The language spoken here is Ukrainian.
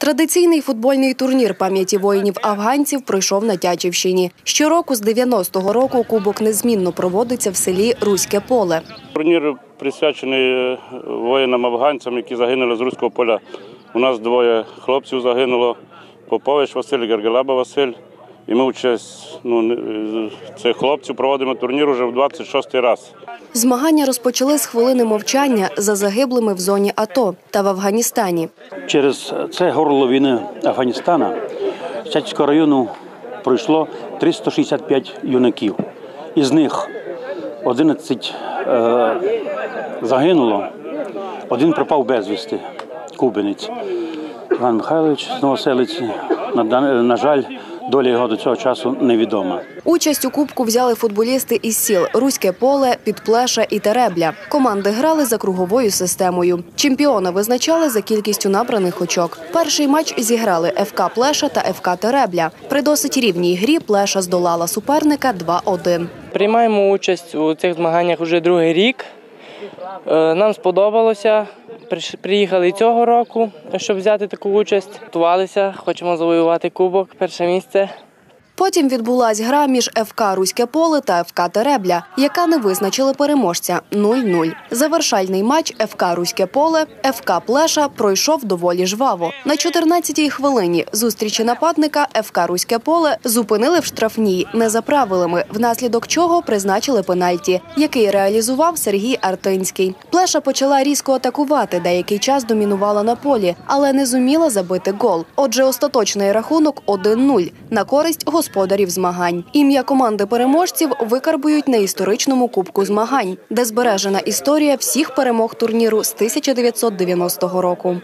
Традиційний футбольний турнір пам'яті воїнів-афганців пройшов на Тячівщині. Щороку з 90-го року кубок незмінно проводиться в селі Руське поле. Турнір присвячений е, воїнам-афганцям, які загинули з руського поля. У нас двоє хлопців загинуло. Попович Василь, Гергелаба Василь. І ми участь ну, цих хлопців проводимо турнір уже в 26-й раз. Змагання розпочали з хвилини мовчання за загиблими в зоні АТО та в Афганістані. Через це горловини Афганістана з Чачівського району пройшло 365 юнаків. Із них 11 е, загинуло, один пропав безвісти, кубинець. Іван Михайлович з Новоселиці. На, на жаль, доля його до цього часу невідома. Участь у кубку взяли футболісти із сіл Руське поле, Підплеша і Теребля. Команди грали за круговою системою. Чемпіона визначали за кількістю набраних очок. Перший матч зіграли ФК Плеша та ФК Теребля. При досить рівній грі Плеша здолала суперника 2-1. Приймаємо участь у цих змаганнях вже другий рік. Е, Нам сподобалося. Приїхали цього року, щоб взяти таку участь. Готувалися, хочемо завоювати кубок, перше місце. Потім відбулась гра між ФК Руське поле та ФК Теребля, яка не визначили переможця 0-0. Завершальний матч ФК Руське поле ФК Плеша пройшов доволі жваво. На 14-й хвилині зустрічі нападника ФК Руське поле зупинили в штрафній не за правилами, внаслідок чого призначили пенальті, який реалізував Сергій Артинський. Плеша почала різко атакувати, деякий час домінувала на полі, але не зуміла забити гол. Отже, остаточний рахунок 1-0 на користь господарів змагань. Ім'я команди переможців викарбують на історичному кубку змагань, де збережена історія всіх перемог турніру з 1990 року.